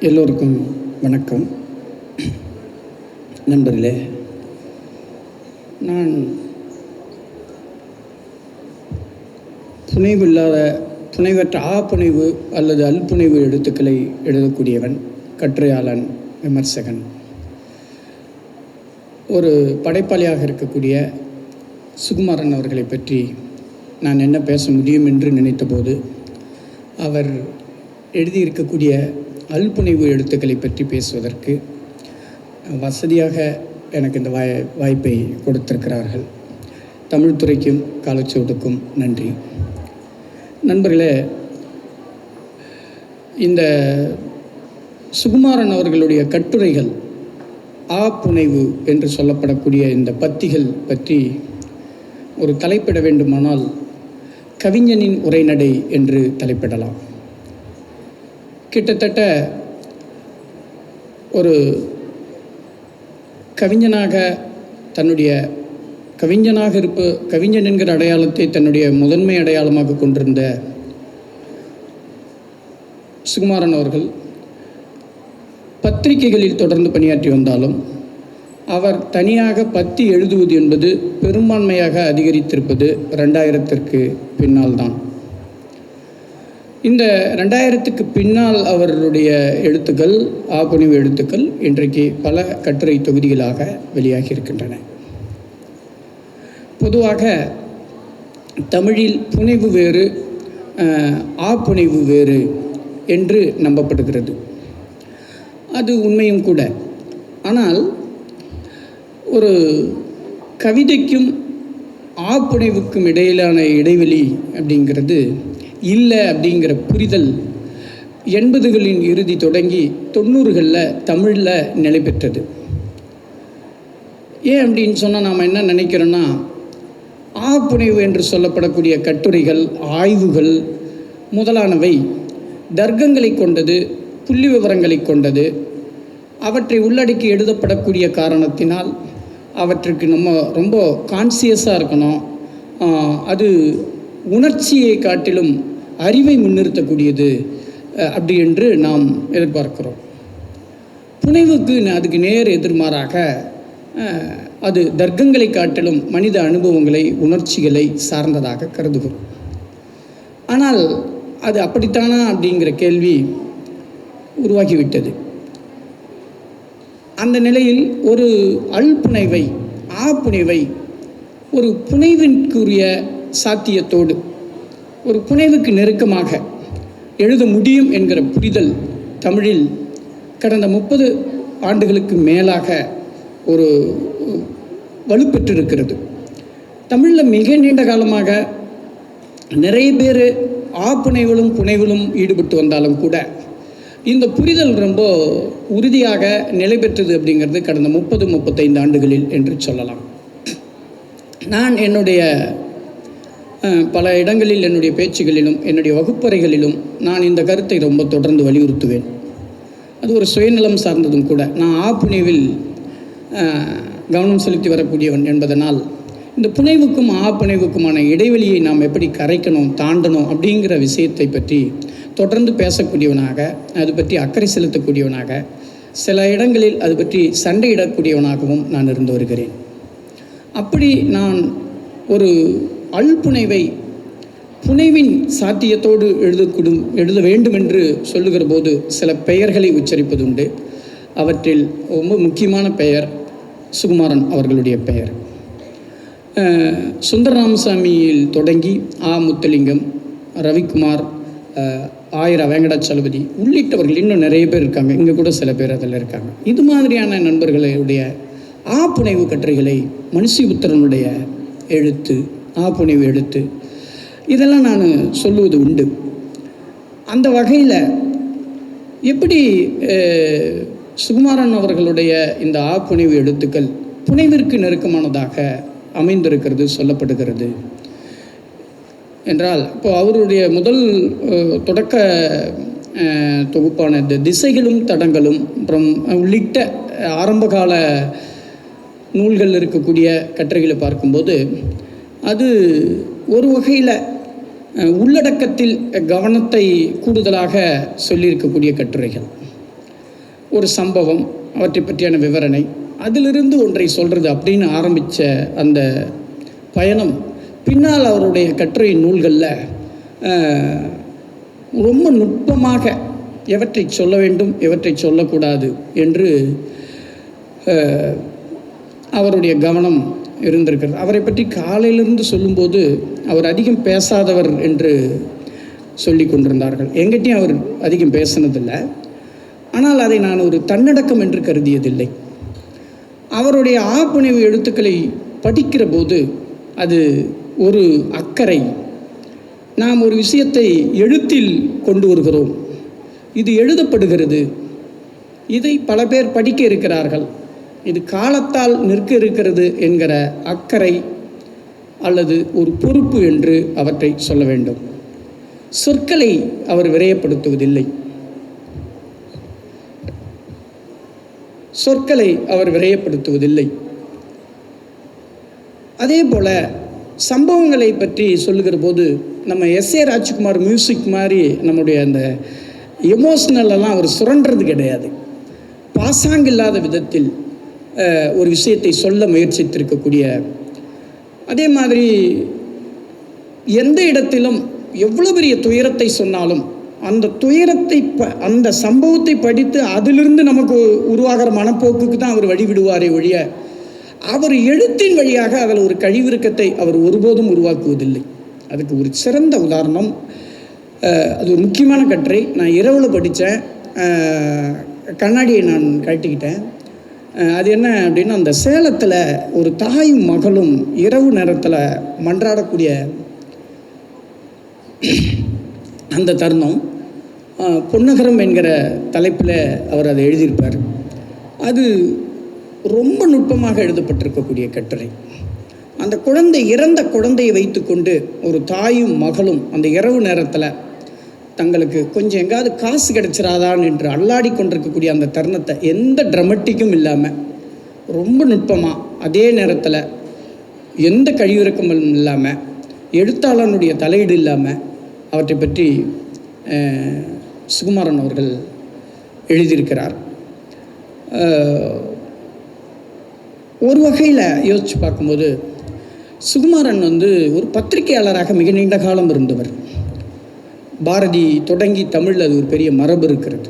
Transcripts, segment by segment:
எல்லோருக்கும் வணக்கம். நண்பர்களே நான் புனைவில்லாத புனைவற்ற ஆ புனைவு அல்லது அல்புனைவு எழுத்துக்களை எழுதக்கூடியவன் கட்டுரையாளன் விமர்சகன். ஒரு படைப்பாளியாக இருக்கக்கூடிய சுகுமாரன் அவர்களை பற்றி நான் என்ன பேச முடியும் என்று நினைத்தபோது அவர் எழுதியிருக்கக்கூடிய அல்புனைவு எழுத்துக்களை பற்றி பேசுவதற்கு வசதியாக எனக்கு இந்த வாய் வாய்ப்பை கொடுத்திருக்கிறார்கள். தமிழ்துறைக்கும் காலச்சோடுக்கும் காலச்சோட்டுக்கும் நன்றி. நண்பர்களே இந்த சுகுமாரன் அவர்களுடைய கட்டுரைகள் ஆ புனைவு என்று சொல்லப்படக்கூடிய இந்த பத்திகள் பற்றி ஒரு தலைப்பிட வேண்டுமானால் கவிஞனின் உரைநடை என்று தலைப்பிடலாம். கிட்டத்தட்ட ஒரு கவிஞனாக தன்னுடைய கவிஞனாக இருப்ப கவிஞன் என்கிற அடையாளத்தை தன்னுடைய முதன்மை அடையாளமாக கொண்டிருந்த சுகுமாரன் அவர்கள் பத்திரிகைகளில் தொடர்ந்து பணியாற்றி வந்தாலும் அவர் தனியாக பத்தி எழுதுவது என்பது பெரும்பான்மையாக அதிகரித்திருப்பது ரெண்டாயிரத்திற்கு பின்னால் தான் இந்த ரெண்டாயிரத்துக்கு பின்னால் அவருடைய எழுத்துக்கள் ஆப்புணிவு எழுத்துக்கள் இன்றைக்கு பல கட்டுரை தொகுதிகளாக வெளியாகி இருக்கின்றன பொதுவாக தமிழில் புனைவு வேறு ஆப்புனைவு வேறு என்று நம்பப்படுகிறது. அது உண்மையும் கூட. ஆனால் ஒரு கவிதைக்கும் ஆப்புனைவுக்கும் இடையிலான இடைவெளி அப்படிங்கிறது இல்லை அப்படிங்கிற புரிதல் எண்பதுகளின் இறுதி தொடங்கி தொண்ணூறுகளில் தமிழில் நிலை பெற்றது. ஏன் அப்படின்னு சொன்னால் நாம் என்ன நினைக்கிறோன்னா ஆப்புனைவு என்று சொல்லப்படக்கூடிய கட்டுரைகள் ஆய்வுகள் முதலானவை தர்க்கங்களை கொண்டது புள்ளி விவரங்களை கொண்டது. அவற்றை உள்ளடக்கி எழுதப்படக்கூடிய காரணத்தினால் அவற்றுக்கு நம்ம ரொம்ப கான்சியஸாக இருக்கணும். அது உணர்ச்சியை காட்டிலும் அறிவை முன்னிறுத்தக்கூடியது அப்படி என்று நாம் எதிர்பார்க்கிறோம். புனைவுக்கு அதுக்கு நேர் எதிர்மாறாக அது தர்க்கங்களை காட்டிலும் மனித அனுபவங்களை உணர்ச்சிகளை சார்ந்ததாக கருதுகிறோம். ஆனால் அது அப்படித்தானா அப்படிங்கிற கேள்வி உருவாகிவிட்டது. அந்த நிலையில் ஒரு அல்புனைவை ஆப்புனைவை ஒரு புனைவிற்குரிய சாத்தியத்தோடு ஒரு புனைவுக்கு நெருக்கமாக எழுத முடியும் என்கிற புரிதல் தமிழில் கடந்த முப்பது ஆண்டுகளுக்கு மேலாக ஒரு வலுப்பெற்றிருக்கிறது. தமிழில் மிக நீண்ட காலமாக நிறைய பேர் ஆப்புனைவிலும் புனைவிலும் ஈடுபட்டு வந்தாலும் கூட இந்த புரிதல் ரொம்ப உறுதியாக நிலை பெற்றது அப்படிங்கிறது கடந்த முப்பது முப்பத்தைந்து ஆண்டுகளில் என்று சொல்லலாம். நான் என்னுடைய பல இடங்களில் என்னுடைய பேச்சுகளிலும் என்னுடைய வகுப்பறைகளிலும் நான் இந்த கருத்தை ரொம்ப தொடர்ந்து வலியுறுத்துவேன். அது ஒரு சுயநலம் சார்ந்ததும் கூட. நான் ஆ புனைவில் கவனம் செலுத்தி வரக்கூடியவன் என்பதனால் இந்த புனைவுக்கும் ஆ புனைவுக்குமான இடைவெளியை நாம் எப்படி கரைக்கணும் தாண்டணும் அப்படிங்கிற விஷயத்தை பற்றி தொடர்ந்து பேசக்கூடியவனாக அது பற்றி அக்கறை செலுத்தக்கூடியவனாக சில இடங்களில் அது பற்றி சண்டையிடக்கூடியவனாகவும் நான் இருந்து வருகிறேன். அப்படி நான் ஒரு அல்புனைவை புனைவின் சாத்தியத்தோடு எழுதக்கூடும் எழுத வேண்டும் என்று சொல்லுகிற போது சில பெயர்களை உச்சரிப்பதுண்டு. அவற்றில் ரொம்ப முக்கியமான பெயர் சுகுமாரன் அவர்களுடைய பெயர். சுந்தரராமசாமியில் சுந்தர தொடங்கி ஆ. முத்துலிங்கம் ரவிக்குமார் அஹ், ஆயிரா வெங்கடாச்சலபதி உள்ளிட்டவர்கள் இன்னும் நிறைய பேர் இருக்காங்க. இங்கே கூட சில பேர் அதில் இருக்காங்க. இது மாதிரியான நண்பர்களுடைய ஆ. புனைவு கட்டுரைகளை மனுஷி புத்திரனுடைய எழுத்து ஆப்புணிவு எழுத்து இதெல்லாம் நான் சொல்லுவது உண்டு. அந்த வகையில் எப்படி சுகுமாரன் அவர்களுடைய இந்த ஆப்புனைவு எழுத்துக்கள் புனைவிற்கு நெருக்கமானதாக அமைந்திருக்கிறது சொல்லப்படுகிறது? என்றால் இப்போ அவருடைய முதல் தொடக்க தொகுப்பான இந்த திசைகளும் தடங்களும் அப்புறம் உள்ளிட்ட ஆரம்பகால நூல்கள் இருக்கக்கூடிய கட்டுரைகளை பார்க்கும்போது அது ஒரு வகையில் உள்ளடக்கத்தில் கவனத்தை கூடுதலாக சொல்லியிருக்கக்கூடிய கட்டுரைகள். ஒரு சம்பவம் அவற்றை பற்றியான விவரணை. அதிலிருந்து ஒன்றை சொல்கிறது அப்படின்னு ஆரம்பித்த அந்த பயணம் பின்னால் அவருடைய கட்டுரை நூல்களில் ரொம்ப நுட்பமாக எவற்றை சொல்ல வேண்டும் எவற்றை சொல்லக்கூடாது என்று அவருடைய கவனம் இருந்திருக்கிறது. அவரை பற்றி காலையிலிருந்து சொல்லும்போது அவர் அதிகம் பேசாதவர் என்று சொல்லி கொண்டிருந்தார்கள். எங்கிட்டையும் அவர் அதிகம் பேசினதில்லை. ஆனால் அதை நான் ஒரு தன்னடக்கம் என்று கருதியதில்லை. அவருடைய ஆப்புணைவு எழுத்துக்களை படிக்கிற போது அது ஒரு அக்கறை. நாம் ஒரு விஷயத்தை எழுத்தில் கொண்டு வருகிறோம். இது எழுதப்படுகிறது. இதை பல பேர் படிக்க இருக்கிறார்கள். இது காலத்தால் நிற்க இருக்கிறது என்கிற அக்கறை அல்லது ஒரு பொறுப்பு என்று அவற்றை சொல்ல வேண்டும். சொற்களை அவர் விரயப்படுத்துவதில்லை. சொற்களை அவர் விரயப்படுத்துவதில்லை. அதே போல் சம்பவங்களை பற்றி சொல்லுகிற போது நம்ம எஸ் ஏ ராஜ்குமார் மியூசிக் மாதிரி நம்முடைய அந்த எமோஷ்னலெல்லாம் அவர் சுரண்டுறது கிடையாது. பாசாங்கில்லாத விதத்தில் ஒரு விஷயத்தை சொல்ல முயற்சித்திருக்கக்கூடிய. அதே மாதிரி எந்த இடத்திலும் எவ்வளோ பெரிய துயரத்தை சொன்னாலும் அந்த துயரத்தை ப அந்த சம்பவத்தை படித்து அதிலிருந்து நமக்கு உருவாகிற மனப்போக்குக்கு தான் அவர் வழிவிடுவாரே ஒழிய அவர் எழுத்தின் வழியாக அதில் ஒரு கழிவிறக்கத்தை அவர் ஒருபோதும் உருவாக்குவதில்லை. அதுக்கு ஒரு சிறந்த உதாரணம் அது ஒரு முக்கியமான கட்டுரை. நான் இரவில் படித்தேன். கண்ணாடியை நான் கட்டிக்கிட்டேன் அது என்ன அப்படின்னா அந்த சேலத்தில் ஒரு தாயும் மகளும் இரவு நேரத்தில் மன்றாடக்கூடிய அந்த தருணம். பொன்னகரம் என்கிற தலைப்பில் அவர் அதை எழுதியிருப்பார். அது ரொம்ப நுட்பமாக எழுதப்பட்டிருக்கக்கூடிய கட்டுரை. அந்த குழந்தை இறந்த குழந்தையை வைத்துக்கொண்டு ஒரு தாயும் மகளும் அந்த இரவு நேரத்தில் தங்களுக்கு கொஞ்சம் எங்காவது காசு கிடைச்சிராதான் என்று அல்லாடி கொண்டிருக்கக்கூடிய அந்த தருணத்தை எந்த ட்ரமட்டிக்கும் இல்லாமல் ரொம்ப நுட்பமாக அதே நேரத்தில் எந்த கழிவிறக்கமும் இல்லாமல் எழுத்தாளனுடைய தலையீடு இல்லாமல் அவற்றை பற்றி சுகுமாரன் அவர்கள் எழுதியிருக்கிறார். ஒரு வகையில் யோசித்து பார்க்கும்போது சுகுமாரன் வந்து ஒரு பத்திரிகையாளராக மிக நீண்ட காலம் இருந்தவர். பாரதி தொடங்கி தமிழில் அது ஒரு பெரிய மரபு இருக்கிறது.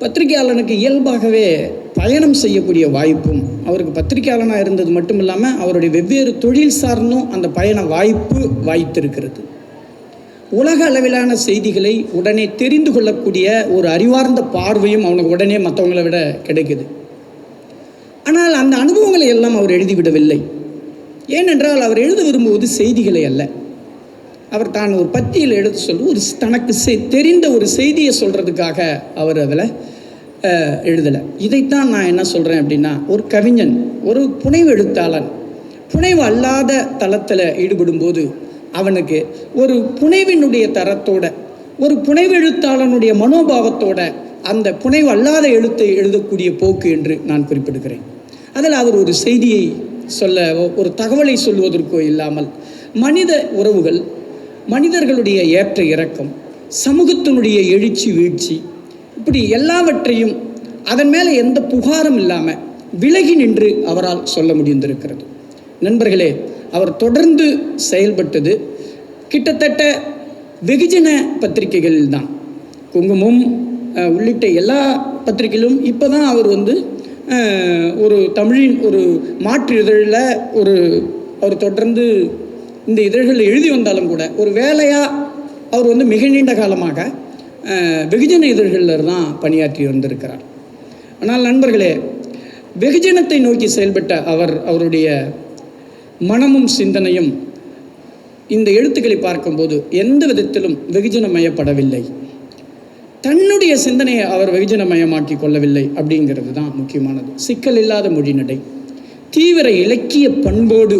பத்திரிகையாளனுக்கு இயல்பாகவே பயணம் செய்யக்கூடிய வாய்ப்பும் அவருக்கு பத்திரிகையாளனாக இருந்தது மட்டும் இல்லாமல் அவருடைய வெவ்வேறு தொழில் சார்ந்தும் அந்த பயண வாய்ப்பு வாய்த்திருக்கிறது. உலக அளவிலான செய்திகளை உடனே தெரிந்து கொள்ளக்கூடிய ஒரு அறிவார்ந்த பார்வையும் அவனுக்கு உடனே மற்றவங்களை விட கிடைக்குது. ஆனால் அந்த அனுபவங்களை எல்லாம் அவர் எழுதிவிடவில்லை ஏனென்றால் அவர் எழுத விரும்புவது செய்திகளை அல்ல. அவர் தான் ஒரு பத்தியில் எழுத சொல்லி ஒரு தனக்கு தெரிந்த ஒரு செய்தியை சொல்கிறதுக்காக அவர் அதில் எழுதலை. இதைத்தான் நான் என்ன சொல்கிறேன் அப்படின்னா ஒரு கவிஞன் ஒரு புனைவு எழுத்தாளன் புனைவு அல்லாத தளத்தில் ஈடுபடும்போது அவனுக்கு ஒரு புனைவினுடைய தரத்தோட ஒரு புனைவு எழுத்தாளனுடைய மனோபாவத்தோட அந்த புனைவு அல்லாத எழுத்தை எழுதக்கூடிய போக்கு என்று நான் குறிப்பிடுகிறேன். அதில் அவர் ஒரு செய்தியை சொல்ல ஒரு தகவலை சொல்வதற்கோ இல்லாமல் மனித உறவுகள் மனிதர்களுடைய ஏற்ற இறக்கம் சமூகத்தினுடைய எழுச்சி வீழ்ச்சி இப்படி எல்லாவற்றையும் அதன் மேலே எந்த புகாரும் இல்லாமல் விலகி நின்று அவரால் சொல்ல முடிந்திருக்கிறது. நண்பர்களே அவர் தொடர்ந்து செயல்பட்டது கிட்டத்தட்ட வெகுஜன பத்திரிகைகளில் தான் குங்குமம் உள்ளிட்ட எல்லா பத்திரிகையிலும் இப்போ தான் அவர் வந்து ஒரு தமிழின் ஒரு மாற்று இதழில் ஒரு அவர் தொடர்ந்து இந்த இதழ்களில் எழுதி வந்தாலும் கூட ஒரு வேலையாக அவர் வந்து மிக நீண்ட காலமாக வெகுஜன இதழ்களில் தான் பணியாற்றி வந்திருக்கிறார். ஆனால் நண்பர்களே வெகுஜனத்தை நோக்கி செயல்பட்ட அவர் அவருடைய மனமும் சிந்தனையும் இந்த எழுத்துக்களை பார்க்கும்போது எந்த விதத்திலும் வெகுஜனமயப்படவில்லை. தன்னுடைய சிந்தனையை அவர் வெகுஜனமயமாக்கி கொள்ளவில்லை அப்படிங்கிறது தான் முக்கியமானது. சிக்கல் இல்லாத மொழிநடை. தீவிர இலக்கிய பண்போடு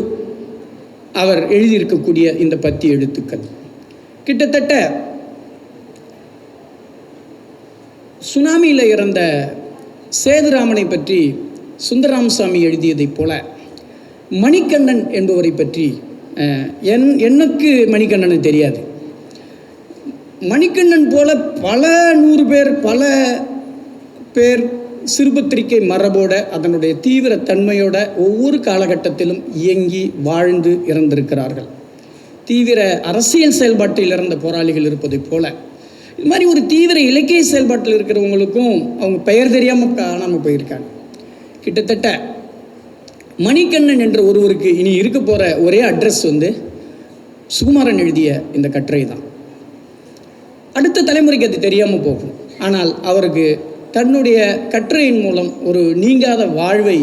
அவர் எழுதியிருக்கக்கூடிய இந்த பத்தி எழுத்துக்கள். கிட்டத்தட்ட சுனாமியில் இறந்த சேதுராமனை பற்றி சுந்தரராமசாமி எழுதியதைப் போல மணிகண்ணன் என்பவரை பற்றி என் எனக்கு மணிகண்ணனை தெரியாது. மணிகண்ணன் போல பல நூறு பேர் பல பேர் சிறுபத்திரிகை மரபோட அதனுடைய தீவிர தன்மையோட ஒவ்வொரு காலகட்டத்திலும் இயங்கி வாழ்ந்து இறந்திருக்கிறார்கள். தீவிர அரசியல் செயல்பாட்டில் இறந்த போராளிகள் இருப்பதைப் போல இது மாதிரி ஒரு தீவிர இலக்கிய செயல்பாட்டில் இருக்கிறவங்களுக்கும் அவங்க பெயர் தெரியாமல் காணாமல் போயிருக்காங்க. கிட்டத்தட்ட மணிகண்ணன் என்ற ஒருவருக்கு இனி இருக்க போகிற ஒரே அட்ரஸ் வந்து சுகுமாரன் எழுதிய இந்த கட்டுரை தான் அடுத்த தலைமுறைக்கு அது தெரியாமல் போகும். ஆனால் அவருக்கு தன்னுடைய கட்டுரையின் மூலம் ஒரு நீங்காத வாழ்வை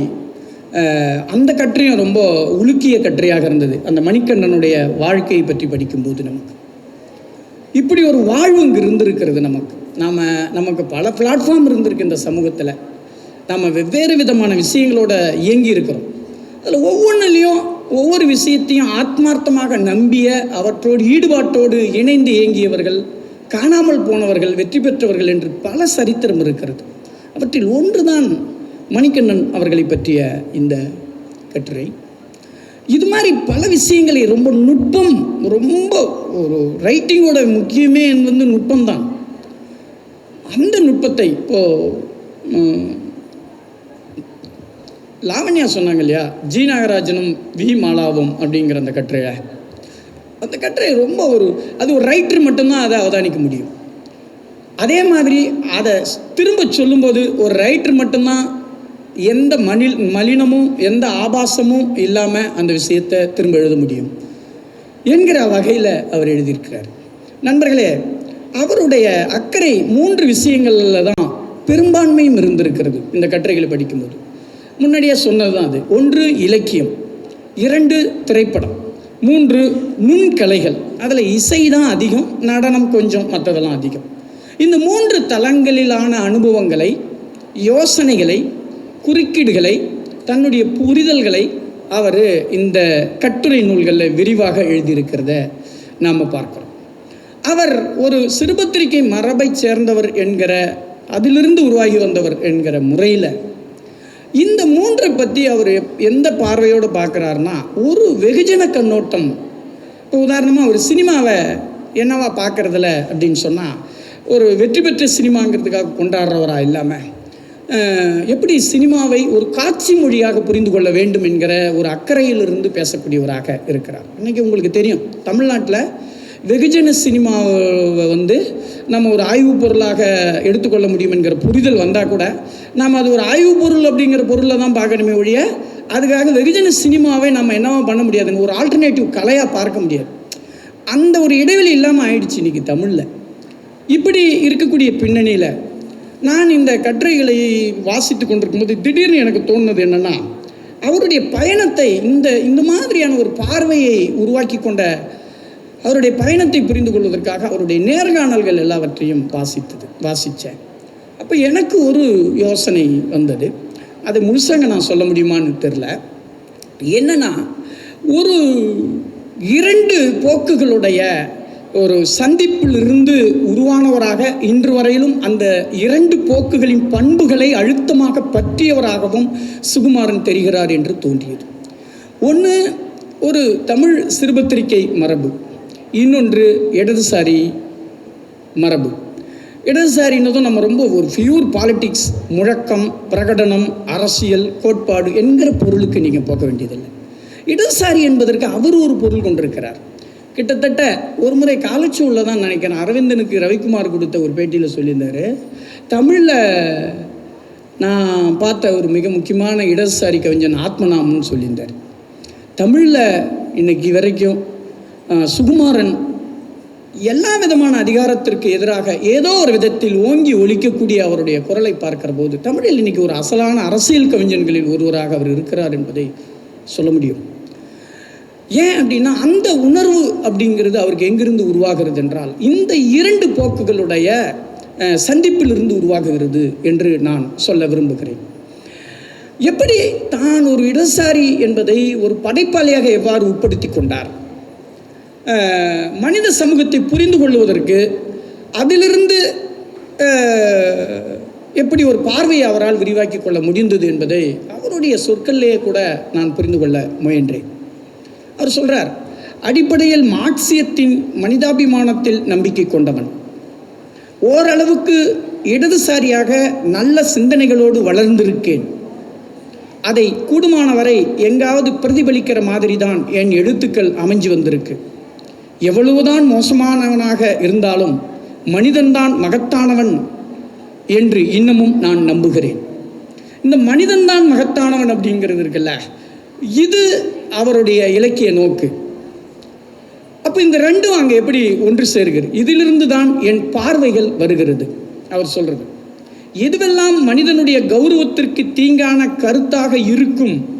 அந்த கட்டுரையும் ரொம்ப உலுக்கிய கட்டுரையாக இருந்தது. அந்த மணிக்கண்ணனுடைய வாழ்க்கையை பற்றி படிக்கும்போது நமக்கு. இப்படி ஒரு வாழ்வு இங்கே இருந்திருக்கிறது நமக்கு. நாம் நமக்கு பல பிளாட்ஃபார்ம் இருந்திருக்கு இந்த சமூகத்தில். நாம் வெவ்வேறு விதமான விஷயங்களோட இயங்கி இருக்கிறோம். அதில் ஒவ்வொன்றிலையும் ஒவ்வொரு விஷயத்தையும் ஆத்மார்த்தமாக நம்பிய அவற்றோடு ஈடுபாட்டோடு இணைந்து இயங்கியவர்கள் காணாமல் போனவர்கள் வெற்றி பெற்றவர்கள் என்று பல சரித்திரம் இருக்கிறது. அவற்றில் ஒன்றுதான் மணிகண்ணன் அவர்களை பற்றிய இந்த கட்டுரை. இது மாதிரி பல விஷயங்களை ரொம்ப நுட்பம் ரொம்ப ஒரு ரைட்டிங்கோட முக்கியமே வந்து நுட்பம் தான் அந்த நுட்பத்தை இப்போ லாவண்யா சொன்னாங்க இல்லையா? ஜி நாகராஜனும் வி மாலாவும் அப்படிங்கிற அந்த கட்டுரையை. அந்த கட்டுரை ரொம்ப ஒரு அது ஒரு ரைட்டர் மட்டும்தான் அதை அவதானிக்க முடியும். அதே மாதிரி அதை திரும்ப சொல்லும்போது ஒரு ரைட்டர் மட்டும்தான் எந்த மணில் மலினமும் எந்த ஆபாசமும் இல்லாமல் அந்த விஷயத்தை திரும்ப எழுத முடியும் என்கிற வகையில் அவர் எழுதியிருக்கிறார். நண்பர்களே அவருடைய அக்கறை மூன்று விஷயங்களில் தான் பெரும்பான்மையும் இருந்திருக்கிறது இந்த கட்டுரைகளை படிக்கும்போது. முன்னாடியே சொன்னது தான் அது. ஒன்று இலக்கியம் இரண்டு திரைப்படம். மூன்று நுண்கலைகள். அதில் இசை தான் அதிகம் நடனம் கொஞ்சம் மற்றதெல்லாம் அதிகம். இந்த மூன்று தளங்களிலான அனுபவங்களை யோசனைகளை குறுக்கீடுகளை தன்னுடைய புரிதல்களை அவர் இந்த கட்டுரை நூல்களில் விரிவாக எழுதியிருக்கிறத நாம் பார்க்குறோம். அவர் ஒரு சிறுபத்திரிகை மரபைச் சேர்ந்தவர் என்கிற அதிலிருந்து உருவாகி வந்தவர் என்கிற முறையில் இந்த மூன்றை பற்றி அவர் எப்- எந்த பார்வையோடு பார்க்குறாருன்னா ஒரு வெகுஜன கண்ணோட்டம். இப்போ உதாரணமாக ஒரு சினிமாவை என்னவா பார்க்குறதில்ல அப்படின்னு சொன்னால் ஒரு வெற்றி பெற்ற சினிமாங்கிறதுக்காக கொண்டாடுறவரா இல்லாமல் எப்படி சினிமாவை ஒரு காட்சி மொழியாக புரிந்து கொள்ள வேண்டும் என்கிற ஒரு அக்கறையிலிருந்து பேசக்கூடியவராக இருக்கிறார். இன்றைக்கி உங்களுக்கு தெரியும் தமிழ்நாட்டில் வெகுஜன சினிமாவை வந்து நம்ம ஒரு ஆய்வுப் பொருளாக எடுத்துக்கொள்ள முடியும் என்கிற புரிதல் வந்தால் கூட நாம் அது ஒரு ஆய்வுப் பொருள் அப்படிங்கிற பொருளை தான் பார்க்கணுமே ஒழிய அதுக்காக வெகுஜன சினிமாவை நம்ம என்னவோ பண்ண முடியாதுங்க ஒரு ஆல்டர்னேட்டிவ் கலையாக பார்க்க முடியாது. அந்த ஒரு இடைவெளி இல்லாமல் ஆயிடுச்சு இன்றைக்கி தமிழில். இப்படி இருக்கக்கூடிய பின்னணியில் நான் இந்த கட்டுரைகளை வாசித்து கொண்டிருக்கும்போது திடீர்னு எனக்கு தோணுனது என்னென்னா அவருடைய பயணத்தை இந்த இந்த மாதிரியான ஒரு பார்வையை உருவாக்கி கொண்ட அவருடைய பயணத்தை புரிந்து கொள்வதற்காக அவருடைய நேர்காணல்கள் எல்லாவற்றையும் வாசித்தது வாசித்தேன். அப்போ எனக்கு ஒரு யோசனை வந்தது. அதை முழுசாக நான் சொல்ல முடியுமான்னு தெரில என்னன்னா ஒரு இரண்டு போக்குகளுடைய ஒரு சந்திப்பிலிருந்து உருவானவராக இன்று வரையிலும் அந்த இரண்டு போக்குகளின் பண்புகளை அழுத்தமாக பற்றியவராகவும் சுகுமாரன் தெரிகிறார் என்று தோன்றியது. ஒன்று ஒரு தமிழ் சிறுபத்திரிகை மரபு. இன்னொன்று இடதுசாரி மரபு. இடதுசாரின்றதும் நம்ம ரொம்ப ஒரு ஃபியூர் பாலிட்டிக்ஸ் முழக்கம் பிரகடனம் அரசியல் கோட்பாடு என்கிற பொருளுக்கு நீங்கள் போக வேண்டியதில்லை. இடதுசாரி என்பதற்கு அவர் ஒரு பொருள் கொண்டிருக்கிறார். கிட்டத்தட்ட ஒரு முறை காலச்சூழில் தான் நினைக்கிறேன் அரவிந்தனுக்கு ரவிக்குமார் கொடுத்த ஒரு பேட்டியில் சொல்லியிருந்தார். தமிழில் நான் பார்த்த ஒரு மிக முக்கியமான இடதுசாரி கவிஞன் ஆத்மநாமன்னு சொல்லியிருந்தார். தமிழில் இன்னைக்கு வரைக்கும் சுகுமாரன் எல்லா விதமான அதிகாரத்திற்கு எதிராக ஏதோ ஒரு விதத்தில் ஓங்கி ஒழிக்கக்கூடிய அவருடைய குரலை பார்க்கிற போது தமிழில் இன்னைக்கு ஒரு அசலான அரசியல் கவிஞர்களில் ஒருவராக அவர் இருக்கிறார் என்பதை சொல்ல முடியும். ஏன் அப்படின்னா அந்த உணர்வு அப்படிங்கிறது அவருக்கு எங்கிருந்து உருவாகிறது என்றால் இந்த இரண்டு போக்குகளுடைய சந்திப்பிலிருந்து உருவாகுகிறது என்று நான் சொல்ல விரும்புகிறேன். எப்படி தான் ஒரு இடசாரி என்பதை ஒரு படைப்பாளியாக எவ்வாறு உட்படுத்தி கொண்டார்? மனித சமூகத்தை புரிந்து கொள்வதற்கு அதிலிருந்து எப்படி ஒரு பார்வையை அவரால் விரிவாக்கி கொள்ள முடிந்தது என்பதை அவருடைய சொற்களிலேயே கூட நான் புரிந்து கொள்ள முயன்றேன். அவர் சொல்கிறார் அடிப்படையில் மார்க்சியத்தின் மனிதாபிமானத்தில் நம்பிக்கை கொண்டவன். ஓரளவுக்கு இடதுசாரியாக நல்ல சிந்தனைகளோடு வளர்ந்திருக்கேன். அதை கூடுமானவரை எங்காவது பிரதிபலிக்கிற மாதிரி தான் என் எழுத்துக்கள் அமைஞ்சு வந்திருக்கு. எவ்வளவுதான் மோசமானவனாக இருந்தாலும் மனிதன்தான் மகத்தானவன் என்று இன்னமும் நான் நம்புகிறேன். இந்த மனிதன்தான் மகத்தானவன் அப்படிங்கிறது இருக்குல்ல? இது அவருடைய இலக்கிய நோக்கு. அப்போ இந்த ரெண்டும் அங்கே எப்படி ஒன்று சேர்கிறது? இதிலிருந்து தான் என் பார்வைகள் வருகிறது அவர் சொல்றது. எதுவெல்லாம் மனிதனுடைய கௌரவத்திற்கு தீங்கான கருத்தாக இருக்கும்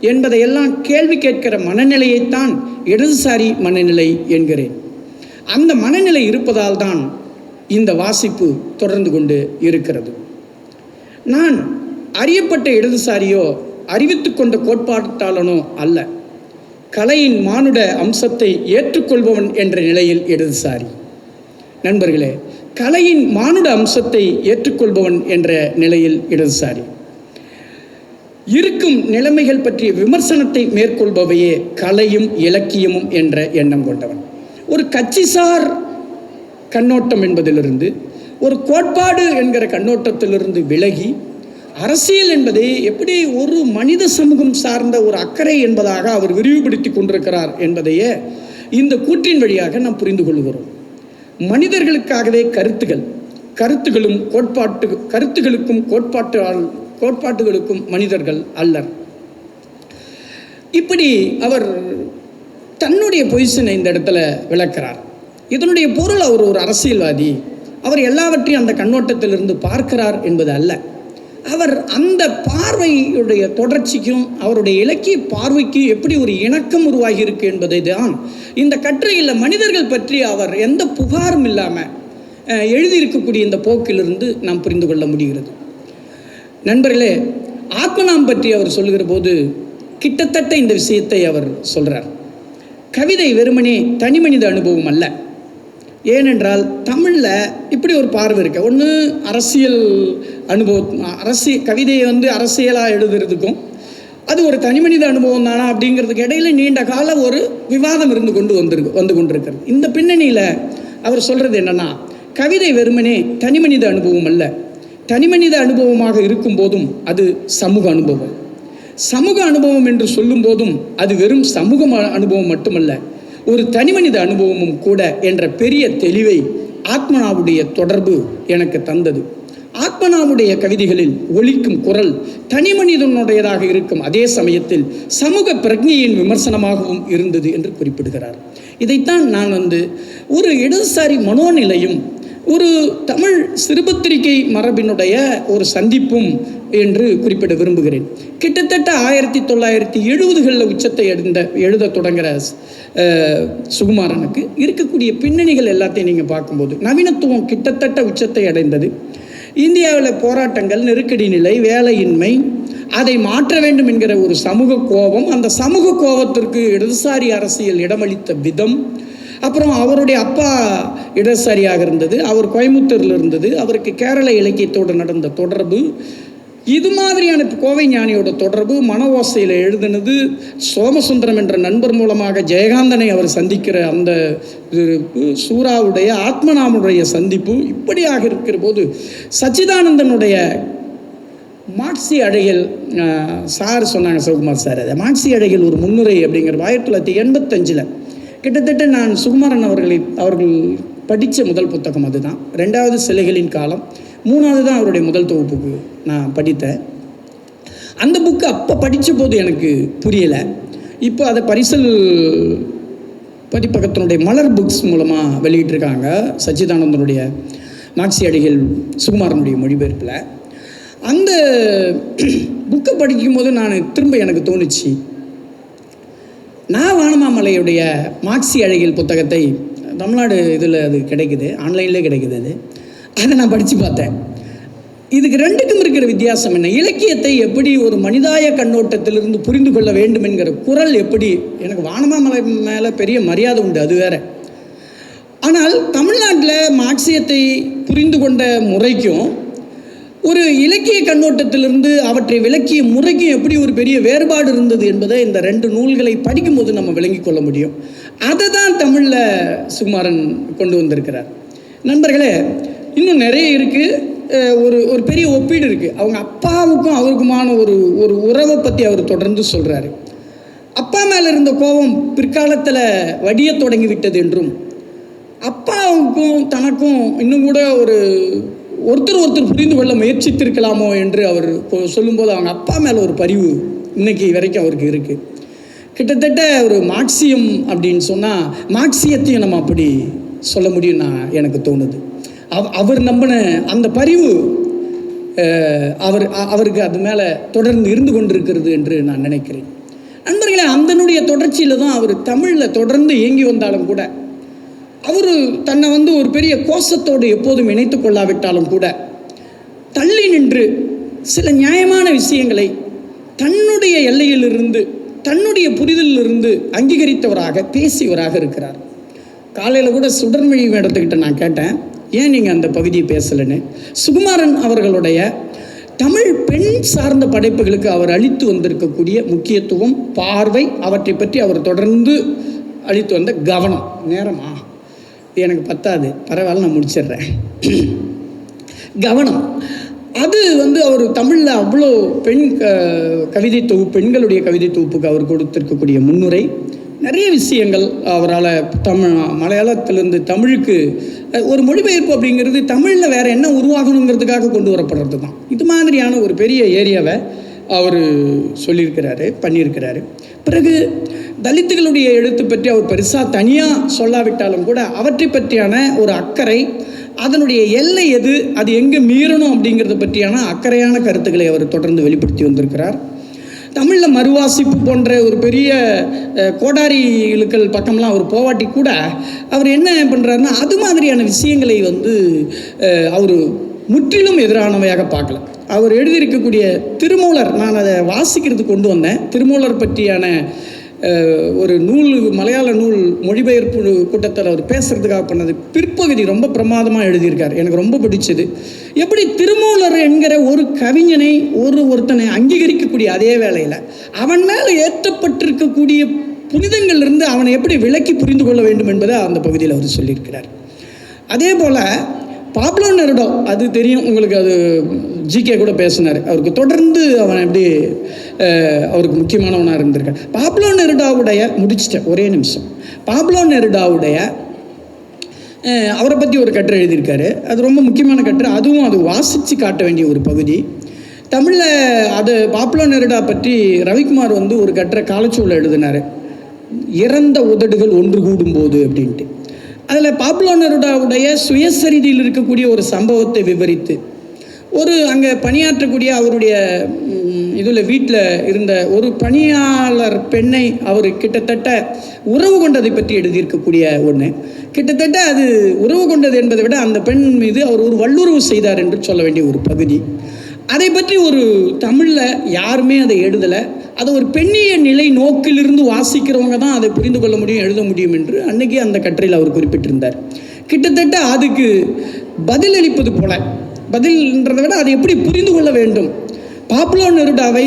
என்பதையெல்லாம் கேள்வி கேட்கிற மனநிலையைத்தான் இடதுசாரி மனநிலை என்கிறேன். அந்த மனநிலை இருப்பதால் தான் இந்த வாசிப்பு தொடர்ந்து கொண்டு இருக்கிறது. நான் அறியப்பட்ட இடதுசாரியோ அறிவித்து கொண்ட கோட்பாட்டாளனோ அல்ல. கலையின் மானுட அம்சத்தை ஏற்றுக்கொள்பவன் என்ற நிலையில் இடதுசாரி. நண்பர்களே கலையின் மானுட அம்சத்தை ஏற்றுக்கொள்பவன் என்ற நிலையில் இடதுசாரி. இருக்கும் நிலைமைகள் பற்றிய விமர்சனத்தை மேற்கொள்பவையே கலையும் இலக்கியமும் என்ற எண்ணம் கொண்டவன். ஒரு கட்சிசார் கண்ணோட்டம் என்பதிலிருந்து ஒரு கோட்பாடு என்கிற கண்ணோட்டத்திலிருந்து விலகி அரசியல் என்பதை எப்படி ஒரு மனித சமூகம் சார்ந்த ஒரு அக்கறை என்பதாக அவர் விரிவுபடுத்தி கொண்டிருக்கிறார் என்பதையே இந்த கூற்றின் வழியாக நாம் புரிந்து கொள்கிறோம். மனிதர்களுக்காகவே கருத்துகள் கருத்துகளும் கோட்பாட்டு கருத்துகளுக்கும் கோட்பாட்டு கோட்பாட்டுகளுக்கும் மனிதர்கள் அல்லர். இப்படி அவர் தன்னுடைய பொசிஷனை இந்த இடத்துல விளக்கிறார். இதனுடைய பொருள் அவர் ஒரு அரசியல்வாதி. அவர் எல்லாவற்றையும் அந்த கண்ணோட்டத்திலிருந்து பார்க்கிறார் என்பது அல்ல. அவர் அந்த பார்வையுடைய தொடர்ச்சிக்கும் அவருடைய இலக்கிய பார்வைக்கு எப்படி ஒரு இணக்கம் உருவாகி இருக்கு என்பதை தான் இந்த கட்டுரையில் மனிதர்கள் பற்றி அவர் எந்த புகாரும் இல்லாமல் எழுதியிருக்கக்கூடிய இந்த போக்கிலிருந்து நாம் புரிந்து கொள்ள முடிகிறது. நண்பர்களே ஆத்மநாம் பற்றி அவர் சொல்லுகிற போது கிட்டத்தட்ட இந்த விஷயத்தை அவர் சொல்கிறார் கவிதை வெறுமனே தனிமனித அனுபவம் அல்ல. ஏனென்றால் தமிழில் இப்படி ஒரு பார்வை இருக்கு. ஒன்று அரசியல் அனுபவம் அரசியல் கவிதையை வந்து அரசியலாக எழுதுறதுக்கும் அது ஒரு தனிமனித அனுபவம் தானா அப்படிங்கிறதுக்கு இடையில நீண்ட கால ஒரு விவாதம் இருந்து கொண்டு வந்திருக்கு வந்து கொண்டிருக்கிறது. இந்த பின்னணியில் அவர் சொல்கிறது என்னன்னா கவிதை வெறுமனே தனிமனித அனுபவம் அல்ல. தனிமனித அனுபவமாக இருக்கும் போதும் அது சமூக அனுபவம். சமூக அனுபவம் என்று சொல்லும் போதும் அது வெறும் சமூக ம- அனுபவம் மட்டுமல்ல ஒரு தனிமனித அனுபவமும் கூட என்ற பெரிய தெளிவை ஆத்மனாவுடைய தொடர்பு எனக்கு தந்தது. ஆத்மனாவுடைய கவிதைகளில் ஒலிக்கும் குரல் தனிமனிதனுடையதாக இருக்கும் அதே சமயத்தில் சமூக பிரஜையின் விமர்சனமாகவும் இருந்தது என்று குறிப்பிடுகிறார். இதைத்தான் நான் வந்து ஒரு இடதுசாரி மனோநிலையும் ஒரு தமிழ் சிறுபத்திரிகை மரபினுடைய ஒரு சந்திப்பும் என்று குறிப்பிட விரும்புகிறேன். கிட்டத்தட்ட ஆயிரத்தி தொள்ளாயிரத்தி எழுபதுகளில் உச்சத்தை அடைந்த எழுத தொடங்குகிற சுகுமாரனுக்கு இருக்கக்கூடிய பின்னணிகள் எல்லாத்தையும் நீங்கள் பார்க்கும்போது நவீனத்துவம் கிட்டத்தட்ட உச்சத்தை அடைந்தது. இந்தியாவில் போராட்டங்கள் நெருக்கடி நிலை வேலையின்மை அதை மாற்ற வேண்டும் என்கிற ஒரு சமூக கோபம் அந்த சமூக கோபத்திற்கு இடதுசாரி அரசியல் இடமளித்த விதம் அப்புறம் அவருடைய அப்பா இடசாரியாக இருந்தது. அவர் கோயம்புத்தூரில் இருந்தது. அவருக்கு கேரள இலக்கியத்தோடு நடந்த தொடர்பு. இது மாதிரியான கோவை ஞானியோட தொடர்பு மன ஓசையில் எழுதினது சோமசுந்தரம் என்ற நண்பர் மூலமாக ஜெயகாந்தனை அவர் சந்திக்கிற அந்த சூறாவுடைய சூராவுடைய ஆத்மநாமுடைய சந்திப்பு இப்படியாக இருக்கிற போது சச்சிதானந்தனுடைய மாட்சி அழகில் சார் சொன்னாங்க சிவகுமார் சார் அதை. மாட்சி அழகில் ஒரு முன்னுரை அப்படிங்கிற ஆயிரத்தி தொள்ளாயிரத்தி எண்பத்தஞ்சில் கிட்டத்தட்ட நான் சுகுமாரன் அவர்களை அவர்கள் படித்த முதல் புத்தகம் அதுதான். ரெண்டாவது சிலைகளின் காலம். மூணாவது தான் அவருடைய முதல் தொகுப்புக்கு நான் படித்தேன். அந்த புக்கு அப்போ படித்த போது எனக்கு புரியலை. இப்போ அதை பரிசல் பதிப்பகத்தினுடைய மலர் புக்ஸ் மூலமாக வெளியிட்டிருக்காங்க. சச்சிதானந்தனுடைய மார்க்சி அடிகள் சுகுமாரனுடைய மொழிபெயர்ப்பில். அந்த புக்கை படிக்கும்போது நான் திரும்ப எனக்கு தோணுச்சு. நான் வானமாமலையுடைய மார்க்சி அழகியல் புத்தகத்தை தமிழ்நாடு இதில் அது கிடைக்குது ஆன்லைன்லேயே கிடைக்குது அது. அதை நான் படித்து பார்த்தேன். இதுக்கு ரெண்டுக்கும் இருக்கிற வித்தியாசம் என்ன? இலக்கியத்தை எப்படி ஒரு மனிதாய கண்ணோட்டத்திலிருந்து புரிந்து கொள்ள வேண்டும் என்கிற குரல் எப்படி? எனக்கு வானமாமலை மேலே பெரிய மரியாதை உண்டு அது வேற. ஆனால் தமிழ்நாட்டில் மார்க்சியத்தை புரிந்து கொண்ட முறைக்கும் ஒரு இலக்கிய கண்ணோட்டத்திலிருந்து அவற்றை விளக்கிய முறைக்கும் எப்படி ஒரு பெரிய வேறுபாடு இருந்தது என்பதை இந்த ரெண்டு நூல்களை படிக்கும்போது நம்ம விளங்கிக் கொள்ள முடியும். அதை தான் தமிழில் சுகுமாரன் கொண்டு வந்திருக்கிறார். நண்பர்களே இன்னும் நிறைய இருக்குது ஒரு ஒரு பெரிய ஒப்பீடு இருக்குது அவங்க அப்பாவுக்கும் அவருக்குமான ஒரு ஒரு உறவை பற்றி அவர் தொடர்ந்து சொல்கிறாரு அப்பா மேலே இருந்த கோபம் பிற்காலத்தில் வடிய தொடங்கிவிட்டது என்றும் அப்பாவுக்கும் தனக்கும் இன்னும் கூட ஒரு ஒருத்தர் ஒருத்தர் புரிந்து கொள்ள முயற்சித்திருக்கலாமோ என்று அவர் சொல்லும்போது அவங்க அப்பா மேலே ஒரு பரிவு இன்னைக்கு வரைக்கும் அவருக்கு இருக்குது கிட்டத்தட்ட ஒரு மார்க்சியம் அப்படின்னு சொன்னால் மார்க்சியத்தையும் நம்ம அப்படி சொல்ல முடியும் நான் எனக்கு தோணுது. அவ் அவர் நம்பின அந்த பரிவு அவர் அவருக்கு அது மேலே தொடர்ந்து இருந்து கொண்டிருக்கிறது என்று நான் நினைக்கிறேன். நண்பர்களே அந்தனுடைய தொடர்ச்சியில் தான் அவர் தமிழில் தொடர்ந்து இயங்கி வந்தாலும் கூட அவர் தன்னை வந்து ஒரு பெரிய கோஷத்தோடு எப்போதும் இணைத்து கொள்ளாவிட்டாலும் கூட தள்ளி நின்று சில நியாயமான விஷயங்களை தன்னுடைய எல்லையிலிருந்து தன்னுடைய புரிதலிலிருந்து அங்கீகரித்தவராக பேசியவராக இருக்கிறார். காலையில் கூட சுடர்மொழி மேடத்துக்கிட்ட நான் கேட்டேன் ஏன் நீங்கள் அந்த பகுதியை பேசலைன்னு? சுகுமாரன் அவர்களுடைய தமிழ் பெண் சார்ந்த படைப்புகளுக்கு அவர் அளித்து வந்திருக்கக்கூடிய முக்கியத்துவம் பார்வை அவற்றை பற்றி அவர் தொடர்ந்து அளித்து வந்த கவனம் நேரமா எனக்கு பத்தாது. பரவாயில்ல நான் முடிச்சிடுறேன். கவனம். அது வந்து அவர் தமிழில் அவ்வளோ பெண் க- கவிதை தொகுப்பு பெண்களுடைய கவிதை தொகுப்புக்கு அவர் கொடுத்திருக்கக்கூடிய முன்னுரை. நிறைய விஷயங்கள் அவரால் தமிழ் மலையாளத்திலிருந்து தமிழுக்கு ஒரு மொழிபெயர்ப்பு அப்படிங்கிறது தமிழில் வேறு என்ன உருவாகணுங்கிறதுக்காக கொண்டு வரப்படுறது தான் இது மாதிரியான ஒரு பெரிய ஏரியாவை அவர் சொல்லியிருக்கிறாரு பண்ணியிருக்கிறாரு. பிறகு தலித்துகளுடைய எழுத்து பற்றி அவர் பெருசாக தனியாக சொல்லாவிட்டாலும் கூட அவற்றை பற்றியான ஒரு அக்கறை அதனுடைய எல்லை எது அது எங்கே மீறணும் அப்படிங்கிறத பற்றியான அக்கறையான கருத்துக்களை அவர் தொடர்ந்து வெளிப்படுத்தி வந்திருக்கிறார். தமிழில் மறுவாசிப்பு போன்ற ஒரு பெரிய கோடாரி இழுக்கள் பக்கம்லாம் அவர் போவாட்டி கூட அவர் என்ன பண்ணுறாருன்னா அது மாதிரியான விஷயங்களை வந்து அவர் முற்றிலும் எதிரானவையாக பார்க்கல. அவர் எழுதியிருக்கக்கூடிய திருமூலர் நான் அதை வாசிக்கிறது கொண்டு வந்தேன். திருமூலர் பற்றியான ஒரு நூல் மலையாள நூல் மொழிபெயர்ப்பு கூட்டத்தில் அவர் பேசுறதுக்காக பண்ணது. பிற்பகுதி ரொம்ப பிரமாதமாக எழுதியிருக்கார். எனக்கு ரொம்ப பிடிச்சது. எப்படி திருமூலர் என்கிற ஒரு கவிஞனை ஒரு ஒருத்தனை அங்கீகரிக்கக்கூடிய அதே வேளையில் அவன் மேலே ஏற்றப்பட்டிருக்கக்கூடிய புனிதங்கள்லேருந்து அவனை எப்படி விலக்கி புரிந்து கொள்ள வேண்டும் என்பதை அந்த பகுதியில் அவர் சொல்லியிருக்கிறார். அதே போல் பாப்லோ நெருடோ அது தெரியும் உங்களுக்கு அது ஜிகே கூட பேசினார். அவருக்கு தொடர்ந்து அவன் எப்படி அவருக்கு முக்கியமானவனாக இருந்திருக்கார். பாப்லோ நெருடாவுடைய முடிச்சிட்டேன் ஒரே நிமிஷம். பாப்லோ நெருடாவுடைய அவரை பற்றி ஒரு கட்டுரை எழுதியிருக்காரு. அது ரொம்ப முக்கியமான கட்டுரை. அதுவும் அது வாசித்து காட்ட வேண்டிய ஒரு பகுதி. தமிழில் அது பாப்லோ நெருடா பற்றி ரவிக்குமார் வந்து ஒரு கட்டுரை காலச்சூழல் எழுதினார். இறந்த உதடுகள் ஒன்று கூடும்போது அப்படின்ட்டு. அதில் பாப்லோ நெருடாவுடைய சுயசரிதியில் இருக்கக்கூடிய ஒரு சம்பவத்தை விவரித்து ஒரு அங்கே பணியாற்றக்கூடிய அவருடைய இதில் வீட்டில் இருந்த ஒரு பணியாளர் பெண்ணை அவர் கிட்டத்தட்ட உறவு கொண்டதை பற்றி எழுதியிருக்கக்கூடிய ஒன்று கிட்டத்தட்ட அது உறவு கொண்டது என்பதை விட அந்த பெண் மீது அவர் ஒரு வல்லுறவு செய்தார் என்று சொல்ல வேண்டிய ஒரு பகுதி. அதை பற்றி ஒரு தமிழில் யாருமே அதை எழுதலை. அதை ஒரு பெண்ணிய நிலை நோக்கிலிருந்து வாசிக்கிறவங்க தான் அதை புரிந்து கொள்ள முடியும் எழுத முடியும் என்று அன்னைக்கு அந்த கட்டுரையில் அவர் குறிப்பிட்டிருந்தார். கிட்டத்தட்ட அதுக்கு பதிலளிப்பது போல பதில்ன்றதை விட அதை எப்படி புரிந்து கொள்ள வேண்டும்? பாப்புலோ நெருடாவை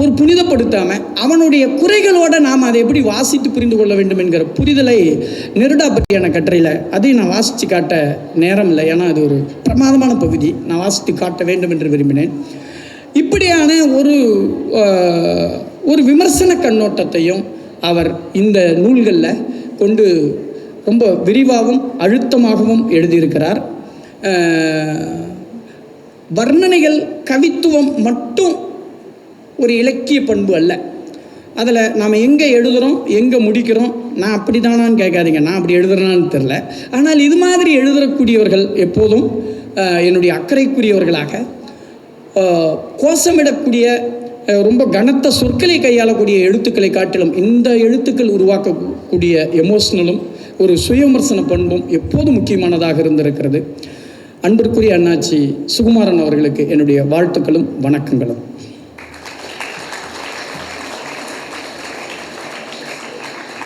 ஒரு புனிதப்படுத்தாமல் அவனுடைய குறைகளோடு நாம் அதை எப்படி வாசித்து புரிந்து கொள்ள வேண்டும் என்கிற புரிதலை நெருடா பற்றியான கட்டுரையில் அதையும் நான் வாசித்து காட்ட நேரம் இல்லை. ஏன்னா அது ஒரு பிரமாதமான பகுதி. நான் வாசித்து காட்ட வேண்டும் என்று விரும்பினேன். இப்படியான ஒரு ஒரு விமர்சன கண்ணோட்டத்தையும் அவர் இந்த நூல்களில் கொண்டு ரொம்ப விரிவாகவும் அழுத்தமாகவும் எழுதியிருக்கிறார். வர்ணனைகள் கவித்துவம் மட்டும் ஒரு இலக்கிய பண்பு அல்ல. அதில் நாம் எங்கே எழுதுகிறோம் எங்கே முடிக்கிறோம் நான் அப்படி தானான்னு கேட்காதீங்க. நான் அப்படி எழுதுறேனான்னு தெரில ஆனால் இது மாதிரி எழுதக்கூடியவர்கள் எப்போதும் என்னுடைய அக்கறைக்குரியவர்களாக கோஷமிடக்கூடிய ரொம்ப கனத்த சொற்களை கையாளக்கூடிய எழுத்துக்களை காட்டிலும் இந்த எழுத்துக்கள் உருவாக்கக்கூடிய எமோஷ்னலும் ஒரு சுயமர்சன பண்பும் எப்போதும் முக்கியமானதாக இருந்திருக்கிறது. அன்பிற்குரிய அண்ணாச்சி சுகுமாரன் அவர்களுக்கு என்னுடைய வாழ்த்துக்களும் வணக்கங்களும்.